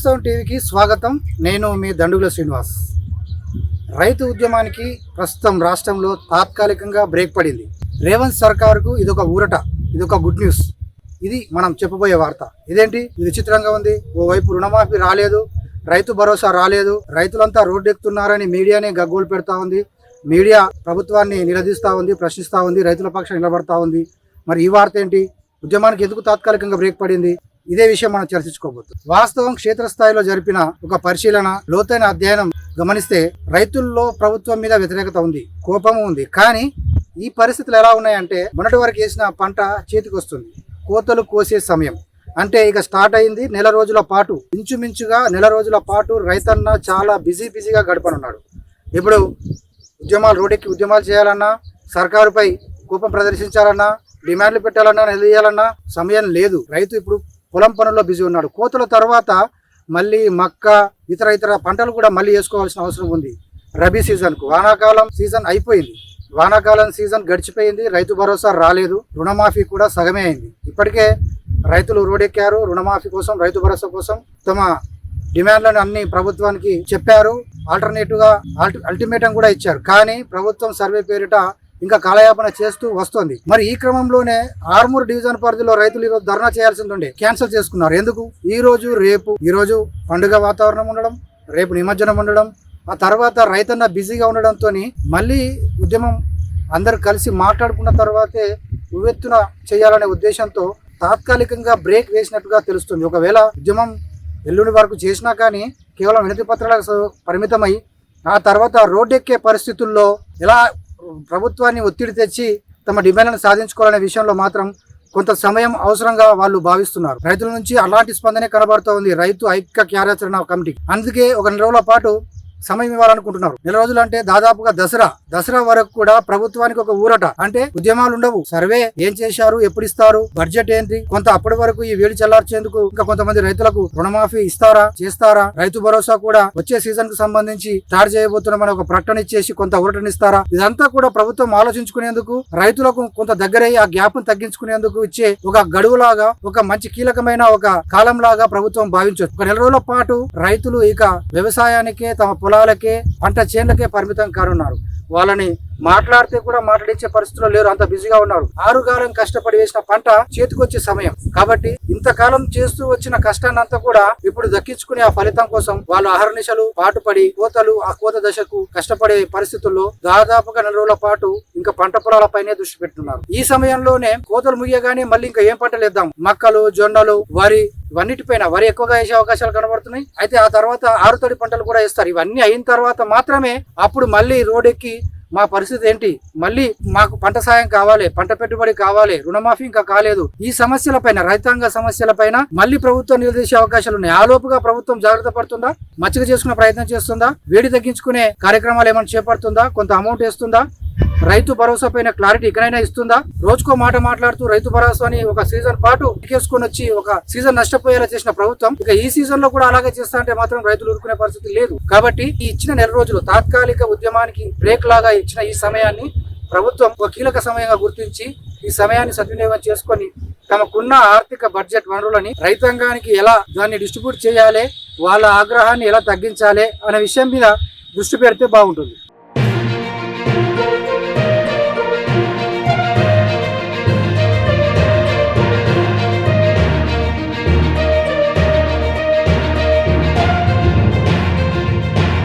వాస్తవం టీవీకి స్వాగతం. నేను మీ దండుగుల శ్రీనివాస్. రైతు ఉద్యమానికి ప్రస్తుతం రాష్ట్రంలో తాత్కాలికంగా బ్రేక్ పడింది. రేవంత్ సర్కారుకు ఇది ఒక ఊరట ఇది ఒక గుడ్ న్యూస్. ఇది మనం చెప్పబోయే వార్త. ఇదేంటి? ఇది విచిత్రంగా ఉంది. ఓవైపు రుణమాఫీ రాలేదు రైతు భరోసా రాలేదు రైతులంతా రోడ్డెక్కుతున్నారని మీడియానే గగ్గోలు పెడతా ఉంది. మీడియా ప్రభుత్వాన్ని నిలదీస్తూ ఉంది ప్రశ్నిస్తూ ఉంది రైతుల పక్షం నిలబడతా ఉంది. మరి ఈ వార్త ఏంటి? ఉద్యమానికి ఎందుకు తాత్కాలికంగా బ్రేక్ పడింది? ఇదే విషయం మనం చర్చించుకోబోతున్నాం. వాస్తవం క్షేత్రస్థాయిలో జరిపిన ఒక పరిశీలన లోతైన అధ్యయనం గమనిస్తే రైతుల్లో ప్రభుత్వం మీద వ్యతిరేకత ఉంది కోపం ఉంది. కానీ ఈ పరిస్థితులు ఎలా ఉన్నాయంటే మొన్నటి వరకు వేసిన పంట చేతికి వస్తుంది కోతలు కోసే సమయం. అంటే ఇక స్టార్ట్ అయింది నెల రోజుల పాటు. ఇంచుమించుగా నెల రోజుల పాటు రైతన్న చాలా బిజీ బిజీగా గడపనున్నాడు. ఇప్పుడు ఉద్యమాలు రోడ్డెక్కి ఉద్యమాలు చేయాలన్నా సర్కారుపై కోపం ప్రదర్శించాలన్నా డిమాండ్లు పెట్టాలన్నా నిలదీయాలన్నా సమయం లేదు. రైతు ఇప్పుడు పొలం పనుల్లో బిజీ ఉన్నాడు. కోతల తర్వాత మళ్ళీ మక్క ఇతర ఇతర పంటలు కూడా మళ్ళీ వేసుకోవాల్సిన అవసరం ఉంది. రబీ సీజన్కు వానాకాలం సీజన్ అయిపోయింది. వానాకాలం సీజన్ గడిచిపోయింది. రైతు భరోసా రాలేదు. రుణమాఫీ కూడా సగమే అయింది. ఇప్పటికే రైతులు రోడెక్కారు. రుణమాఫీ కోసం రైతు భరోసా కోసం తమ డిమాండ్లను అన్ని ప్రభుత్వానికి చెప్పారు. ఆల్టర్నేటివ్గా అల్టిమేటం కూడా ఇచ్చారు. కానీ ప్రభుత్వం సర్వే పేరిట ఇంకా కాలయాపన చేస్తూ వస్తోంది. మరి ఈ క్రమంలోనే ఆర్మూర్ డివిజన్ పరిధిలో రైతులు ఈరోజు ధర్నా చేయాల్సింది ఉండే క్యాన్సిల్ చేసుకున్నారు. ఎందుకు? ఈ రోజు రేపు ఈరోజు పండుగ వాతావరణం ఉండడం రేపు నిమజ్జనం ఉండడం ఆ తర్వాత రైతన్న బిజీగా ఉండడంతో మళ్ళీ ఉద్యమం అందరు కలిసి మాట్లాడుకున్న తర్వాతే ఉవ్వెత్తున చేయాలనే ఉద్దేశంతో తాత్కాలికంగా బ్రేక్ వేసినట్టుగా తెలుస్తుంది. ఒకవేళ ఉద్యమం ఎల్లుండి వరకు చేసినా కానీ కేవలం వినతి పత్రాలకు పరిమితమై ఆ తర్వాత రోడ్డెక్కే పరిస్థితుల్లో ఎలా ప్రభుత్వాన్ని ఒత్తిడి తెచ్చి తమ డిమాండ్లను సాధించుకోవాలనే విషయంలో మాత్రం కొంత సమయం అవసరంగా వాళ్ళు భావిస్తున్నారు. రైతుల నుంచి అలాంటి స్పందనే కనబడుతోంది. రైతు ఐక్య కార్యాచరణ కమిటీ. అందుకే ఒక నెల రోజుల పాటు సమయం ఇవ్వాలనుకుంటున్నారు. నెల రోజులు అంటే దాదాపుగా దసరా. దసరా వరకు కూడా ప్రభుత్వానికి ఒక ఊరట. అంటే ఉద్యమాలు ఉండవు. సర్వే ఏం చేశారు? ఎప్పుడు ఇస్తారు? బడ్జెట్ ఏంటి? కొంత అప్పటి వరకు ఈ వేడి చల్లార్చేందుకు ఇంకా కొంతమంది రైతులకు రుణమాఫీ ఇస్తారా? చేస్తారా? రైతు భరోసా కూడా వచ్చే సీజన్కు సంబంధించి స్టార్ట్ చేయబోతున్నామని ఒక ప్రకటన ఇచ్చేసి కొంత ఊరటనిస్తారా? ఇదంతా కూడా ప్రభుత్వం ఆలోచించుకునేందుకు రైతులకు కొంత దగ్గరయ్యి ఆ గ్యాప్ తగ్గించుకునేందుకు ఇచ్చే ఒక గడువులాగా ఒక మంచి కీలకమైన ఒక కాలం లాగా ప్రభుత్వం భావించవచ్చు ఒక నెల రోజుల పాటు రైతులు ఇక వ్యవసాయానికే తమ పొలాలకే పంట చేనులకే పరిమితం కానున్నారు. వాళ్ళని మాట్లాడితే కూడా మాట్లాడించే పరిస్థితుల్లో లేరు అంత బిజీగా ఉన్నారు. ఆరుగాలం కష్టపడి వేసిన పంట చేతికొచ్చే సమయం. కాబట్టి ఇంతకాలం చేస్తూ వచ్చిన కష్టాన్ని అంతా కూడా ఇప్పుడు దక్కించుకునే ఆ ఫలితం కోసం వాళ్ళు అహర్నిశలు పాటుపడి కోతలు ఆ కోత దశకు కష్టపడే పరిస్థితుల్లో దాదాపుగా నెల రోజుల పాటు ఇంకా పంట పొలాలపైనే దృష్టి పెట్టున్నారు ఈ సమయంలోనే కోతలు ముగియగానే మళ్ళీ ఇంకా ఏం పంటలు వేద్దాం? మక్కలు జొన్నలు వరి ఇవన్నిటిపైన వరి ఎక్కువగా వేసే అవకాశాలు కనబడుతున్నాయి. అయితే ఆ తర్వాత ఆరుతడి పంటలు కూడా వేస్తారు. ఇవన్నీ అయిన తర్వాత మాత్రమే అప్పుడు మళ్ళీ రోడ్డెక్కి మా పరిస్థితి ఏంటి? మళ్ళీ మాకు పంట సాయం కావాలి పంట పెట్టుబడి కావాలి రుణమాఫీ ఇంకా కాలేదు. ఈ సమస్యలపైన రైతాంగ సమస్యలపైన మళ్ళీ ప్రభుత్వం నిలదీసే అవకాశాలు ఉన్నాయి. ఆలోపుగా ప్రభుత్వం జాగ్రత్త పడుతుందా? మచ్చిక చేసుకునే ప్రయత్నం చేస్తుందా? వేడి తగ్గించుకునే కార్యక్రమాలు ఏమైనా చేపడుతుందా? కొంత అమౌంట్ వేస్తుందా? రైతు భరోసా పైన క్లారిటీ ఇకనైనా ఇస్తుందా? రోజుకో మాట మాట్లాడుతూ రైతు భరోసా అని ఒక సీజన్ పాటు ఎక్కేసుకొని వచ్చి ఒక సీజన్ నష్టపోయేలా చేసిన ప్రభుత్వం ఇక ఈ సీజన్లో కూడా అలాగే చేస్తా అంటే మాత్రం రైతులు ఊరుకునే పరిస్థితి లేదు. కాబట్టి ఈ ఇచ్చిన నెల రోజులు తాత్కాలిక ఉద్యమానికి బ్రేక్ లాగా ఇచ్చిన ఈ సమయాన్ని ప్రభుత్వం ఒక కీలక సమయంగా గుర్తించి ఈ సమయాన్ని సద్వినియోగం చేసుకొని తమకున్న ఆర్థిక బడ్జెట్ వనరులని రైతాంగానికి ఎలా దాన్ని డిస్ట్రిబ్యూట్ చేయాలి వాళ్ళ ఆగ్రహాన్ని ఎలా తగ్గించాలి అనే విషయం మీద దృష్టి పెడితే బాగుంటుంది.